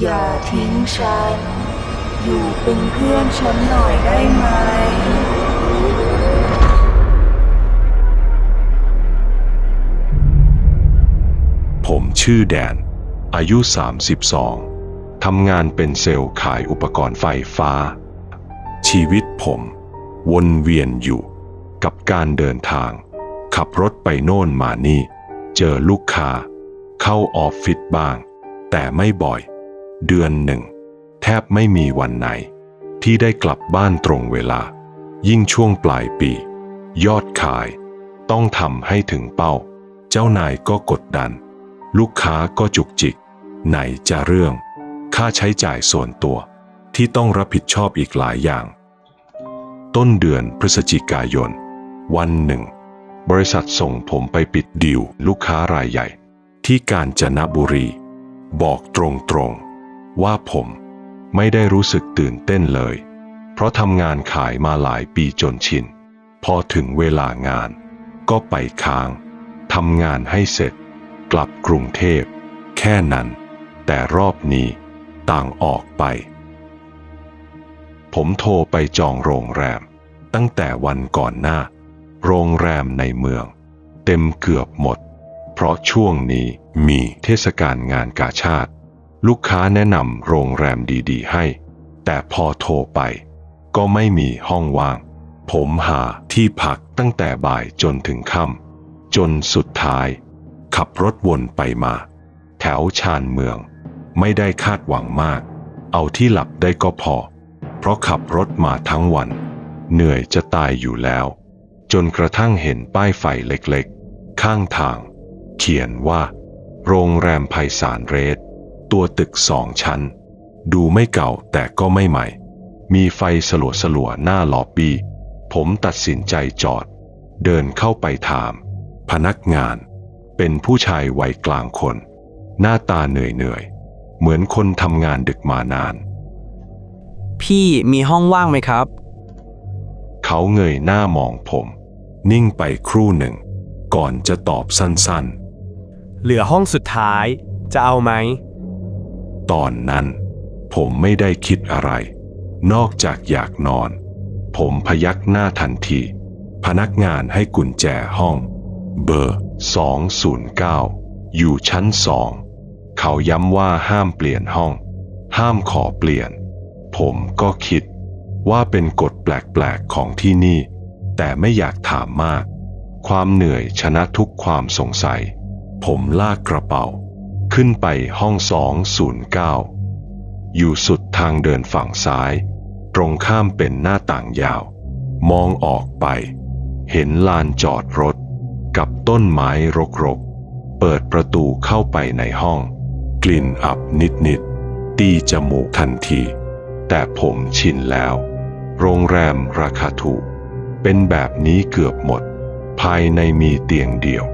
อย่าทิ้งฉัน อยู่เป็นเพื่อนฉันหน่อยได้ไหมผมชื่อแดน อายุ 32 ทำงานเป็นเซลล์ขายอุปกรณ์ไฟฟ้า ชีวิตผม วนเวียนอยู่ กับการเดินทาง ขับรถไปโน่นมานี่ เจอลูกค้า เข้าออฟฟิศบ้าง แต่ไม่บ่อย เดือนหนึ่ง แทบไม่มีวันไหน ที่ได้กลับบ้านตรงเวลา ยิ่งช่วงปลายปี ยอดขาย ต้องทำให้ถึงเป้า เจ้านายก็กดดัน ลูกค้าก็จุกจิก ไหนจะเรื่อง ค่าใช้จ่ายส่วนตัว ที่ต้องรับผิดชอบอีกหลายอย่าง ต้นเดือนพฤศจิกายน วันหนึ่ง บริษัทส่งผมไปปิดดีลลูกค้ารายใหญ่ ที่กาญจนบุรีบอกตรงๆ ว่าผมไม่ได้รู้สึกตื่นเต้นเลย เพราะทำงานขายมาหลายปีจนชิน พอถึงเวลางาน ก็ไปค้างทำงานให้เสร็จ กลับกรุงเทพ แค่นั้น แต่รอบนี้ต่างออกไป ผมโทรไปจองโรงแรม ตั้งแต่วันก่อนหน้า โรงแรมในเมือง เต็มเกือบหมด เพราะช่วงนี้มีเทศกาลงานกาชาติ ลูกค้าแนะนำโรงแรมดีๆ ให้ แต่พอโทรไป ก็ไม่มีห้องว่าง ผมหาที่พักตั้งแต่บ่ายจนถึงค่ำจนสุดท้าย ขับรถวนไปมา แถวชานเมือง ไม่ได้คาดหวังมาก เอาที่หลับได้ก็พอ เพราะขับรถมาทั้งวัน เหนื่อยจะตายอยู่แล้ว จนกระทั่งเห็นป้ายไฟเล็กๆ ข้างทาง เขียนว่า โรงแรมไพศาลเรส ตัวตึกสองชั้น ดูไม่เก่าแต่ก็ไม่ใหม่ มีไฟสลัวสลัวๆหน้าล็อบบี้ ผมตัดสินใจจอด เดินเข้าไปถาม พนักงาน เป็นผู้ชายวัยกลางคน หน้าตาเหนื่อยเหนื่อยๆเหมือนคนทำงานดึกมานาน พี่มีห้องว่างไหมครับ เขาเงยหน้ามองผม นิ่งไปครู่หนึ่ง ก่อนจะตอบสั้นเหลือห้องสุดท้ายจะเอาไหมๆ ตอนนั้นผมไม่ได้คิดอะไร นอกจากอยากนอน ผมพยักหน้าทันที พนักงานให้กุญแจห้อง เบอร์ 209 อยู่ชั้นสอง เขาย้ำว่าห้ามเปลี่ยนห้อง ห้ามขอเปลี่ยน ผมก็คิดว่าเป็นกฎแปลกๆของที่นี่ แต่ไม่อยากถามมาก ความเหนื่อยชนะทุกความสงสัย ผมลากกระเป๋า ขึ้นไปห้อง 209 อยู่สุดทางเดินฝั่งซ้าย ตรงข้ามเป็นหน้าต่างยาว มองออกไป เห็นลานจอดรถ กับต้นไม้รกๆ เปิดประตูเข้าไปในห้อง กลิ่นอับนิดๆ ตีจมูกทันที แต่ผมชินแล้ว โรงแรมราคาถูก เป็นแบบนี้เกือบหมด ภายในมีเตียงเดียว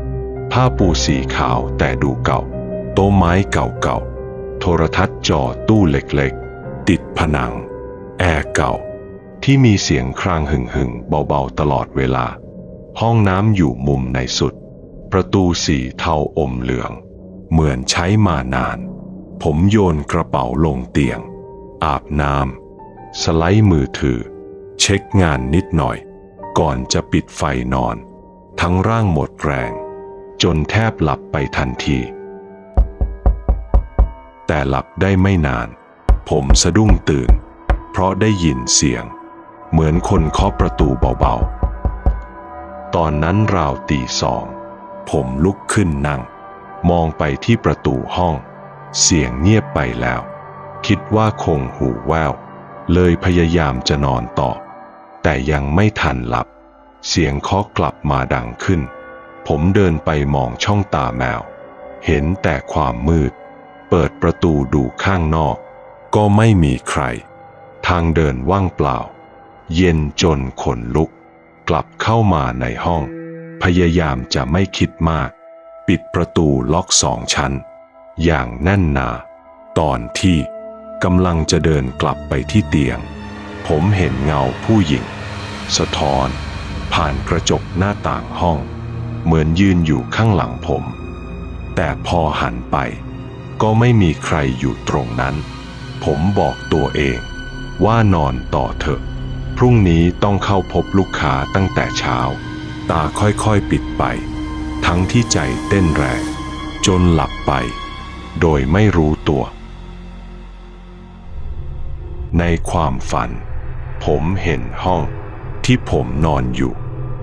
ผ้าปูสีขาวแต่ดูเก่า ต๊ะไม้เก่าๆ โทรทัศน์จอตู้เล็กๆ ติดผนัง แอร์เก่า ที่มีเสียงครางหึ่งๆ เบาๆ ตลอดเวลา ห้องน้ำอยู่มุมในสุด ประตูสีเทาอมเหลือง เหมือนใช้มานาน ผมโยนกระเป๋าลงเตียง อาบน้ำสไลด์มือถือ เช็คงานนิดหน่อย ก่อนจะปิดไฟนอน ทั้งร่างหมดแรง จนแทบหลับไปทันที แต่หลับได้ไม่นาน ผมสะดุ้งตื่น เพราะได้ยินเสียง เหมือนคนเคาะประตูเบาๆ ตอนนั้นราวตีสอง ผมลุกขึ้นนั่ง มองไปที่ประตูห้อง เสียงเงียบไปแล้ว คิดว่าคงหูแวว เลยพยายามจะนอนต่อ แต่ยังไม่ทันหลับ เสียงเคาะกลับมาดังขึ้น ผมเดินไปมองช่องตาแมว เห็นแต่ความมืด เปิดประตูดูข้างนอก ก็ไม่มีใคร ทางเดินว่างเปล่า เย็นจนขนลุก กลับเข้ามาในห้อง พยายามจะไม่คิดมาก ปิดประตูล็อกสองชั้น อย่างแน่นหนา ตอนที่กำลังจะเดินกลับไปที่เตียง ผมเห็นเงาผู้หญิง สะท้อน ผ่านกระจกหน้าต่างห้อง เหมือนยืนอยู่ข้างหลังผม แต่พอหันไป ก็ไม่มีใครอยู่ตรงนั้น ผมบอกตัวเองว่านอนต่อเถอะ พรุ่งนี้ต้องเข้าพบลูกค้าตั้งแต่เช้า ตาค่อยๆปิดไป ทั้งที่ใจเต้นแรง จนหลับไป โดยไม่รู้ตัว ในความฝัน ผมเห็นห้องที่ผมนอนอยู่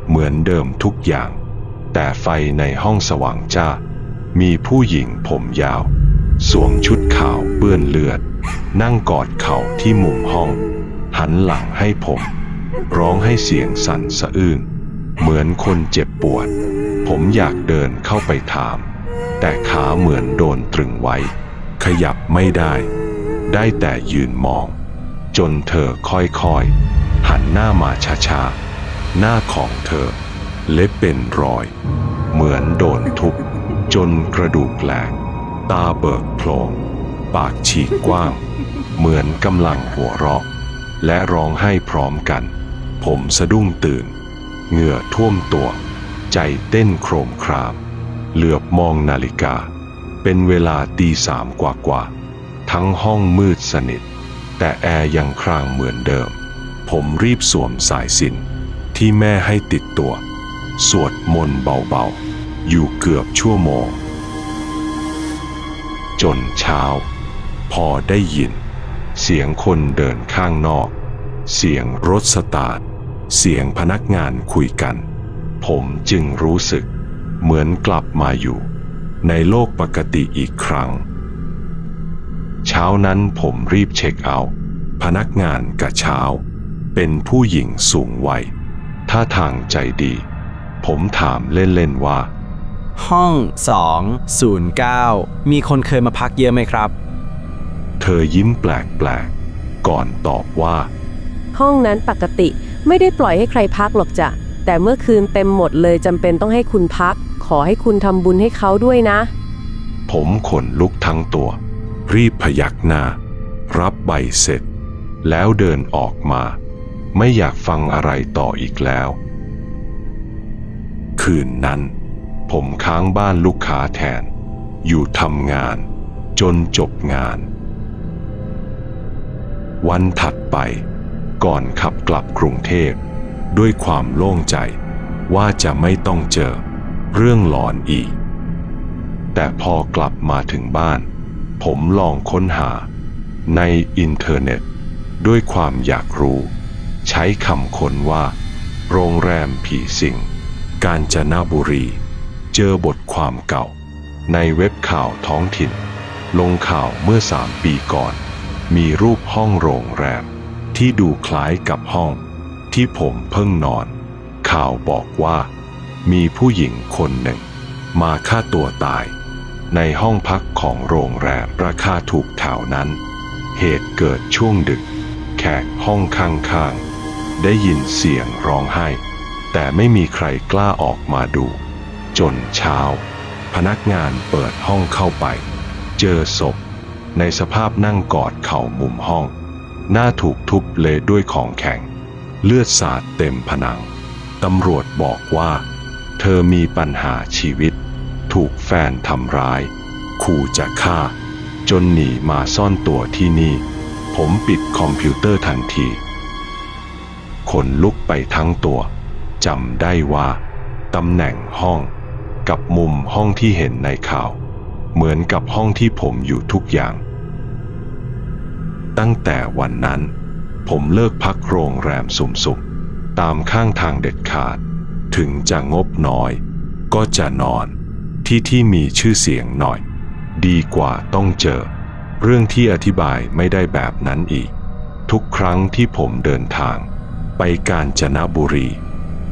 เหมือนเดิมทุกอย่าง แต่ไฟในห้องสว่างจ้ามีผู้หญิงผมยาว สวมชุดขาวเปื้อนเลือด นั่งกอดเข่าที่มุมห้อง หันหลังให้ผม ร้องให้เสียงสั่นสะอื้นเหมือนคนเจ็บปวด ผมอยากเดินเข้าไปถาม แต่ขาเหมือนโดนตรึงไว้ ขยับไม่ได้ ได้แต่ยืนมอง จนเธอค่อยๆ หันหน้ามาช้าๆ หน้าของเธอ เล็บเป็นรอย เหมือนโดนทุบจนกระดูกแหลก ตาเบิกโพลงปากฉีกกว้าง เหมือนกำลังหัวเราะ และร้องไห้พร้อมกัน ผมสะดุ้งตื่น เหงื่อท่วมตัว ใจเต้นโครมคราม เหลือบมองนาฬิกา เป็นเวลาตีสามกว่ากว่าๆทั้งห้องมืดสนิท แต่แอร์ยังครางเหมือนเดิม ผมรีบสวมสายสิญจนที่แม่ให้ติดตัว สวดมนต์เบาๆ อยู่เกือบชั่วโมง จนเช้า พอได้ยิน เสียงคนเดินข้างนอก เสียงรถสตาร์ทเสียงพนักงานคุยกัน ผมจึงรู้สึก เหมือนกลับมาอยู่ ในโลกปกติอีกครั้ง เช้านั้นผมรีบเช็คเอาท์พนักงานกะเช้า เป็นผู้หญิงสูงวัยท่าทางใจดี ผมถามเล่น ๆ ว่า ห้อง 209 มีคนเคยมาพักเยอะไหมครับ เธอยิ้มแปลกๆ ก่อนตอบว่า ห้องนั้นปกติไม่ได้ปล่อยให้ใครพักหรอกจ้ะ แต่เมื่อคืนเต็มหมดเลยจำเป็นต้องให้คุณพัก ขอให้คุณทำบุญให้เขาด้วยนะ ผมขนลุกทั้งตัว รีบพยักหน้า รับใบเสร็จ แล้วเดินออกมา ไม่อยากฟังอะไรต่ออีกแล้ว คืนนั้น ผมค้างบ้านลูกค้าแทน อยู่ทำงาน จนจบงาน วันถัดไปก่อนขับกลับกรุงเทพ ด้วยความโล่งใจว่าจะไม่ต้องเจอเรื่องหลอนอีก แต่พอกลับมาถึงบ้าน ผมลองค้นหา ในอินเทอร์เน็ต ด้วยความอยากรู้ ใช้คำค้นว่า โรงแรมผีสิง กาญจนบุรี เจอบทความเก่า ในเว็บข่าวท้องถิ่น ลงข่าวเมื่อสามปีก่อน มีรูปห้องโรงแรม ที่ดูคล้ายกับห้อง ที่ผมเพิ่งนอน ข่าวบอกว่า มีผู้หญิงคนหนึ่ง มาฆ่าตัวตาย ในห้องพักของโรงแรมราคาถูกแถวนั้น เหตุเกิดช่วงดึก แขกห้องข้างๆได้ยินเสียงร้องไห้ แต่ไม่มีใครกล้าออกมาดู จนเช้า พนักงานเปิดห้องเข้าไป เจอศพ ในสภาพนั่งกอดเข่ามุมห้อง หน้าถูกทุบเละด้วยของแข็ง เลือดสาดเต็มผนัง ตำรวจบอกว่า เธอมีปัญหาชีวิต ถูกแฟนทำร้าย ขู่จะฆ่า จนหนีมาซ่อนตัวที่นี่ ผมปิดคอมพิวเตอร์ทันทีขนลุกไปทั้งตัวจำได้ว่า ตำแหน่งห้อง กับมุมห้องที่เห็นในข่าว เหมือนกับห้องที่ผมอยู่ทุกอย่าง ตั้งแต่วันนั้น ผมเลิกพักโรงแรมสุมสุขตามข้างทางเด็ดขาด ถึงจะงบน้อย ก็จะนอนที่ที่มีชื่อเสียงหน่อย ดีกว่าต้องเจอ เรื่องที่อธิบายไม่ได้แบบนั้นอีก ทุกครั้งที่ผมเดินทาง ไปกาญจนบุรี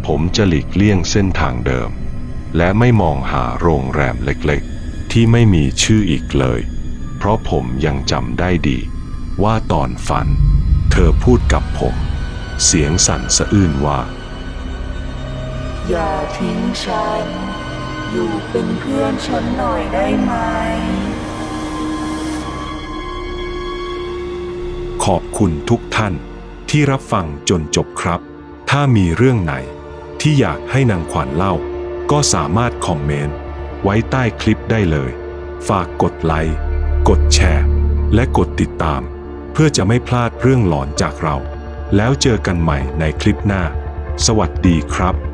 ผมจะหลีกเลี่ยงเส้นทางเดิม และไม่มองหาโรงแรมเล็กๆ ที่ไม่มีชื่ออีกเลย เพราะผมยังจำได้ดี ว่าตอนฝัน เธอพูดกับผม เสียงสั่นสะอื้นว่า อย่าทิ้งฉัน อยู่เป็นเพื่อนฉันหน่อยได้ไหม ขอบคุณทุกท่านที่รับฟังจนจบครับ ถ้ามีเรื่องไหนที่อยากให้นางขวัญเล่า ก็สามารถคอมเมนต์ไว้ใต้คลิปได้เลย ฝากกดไลค์ กดแชร์ และกดติดตาม เพื่อจะไม่พลาดเรื่องหลอนจากเรา แล้วเจอกันใหม่ในคลิปหน้า สวัสดีครับ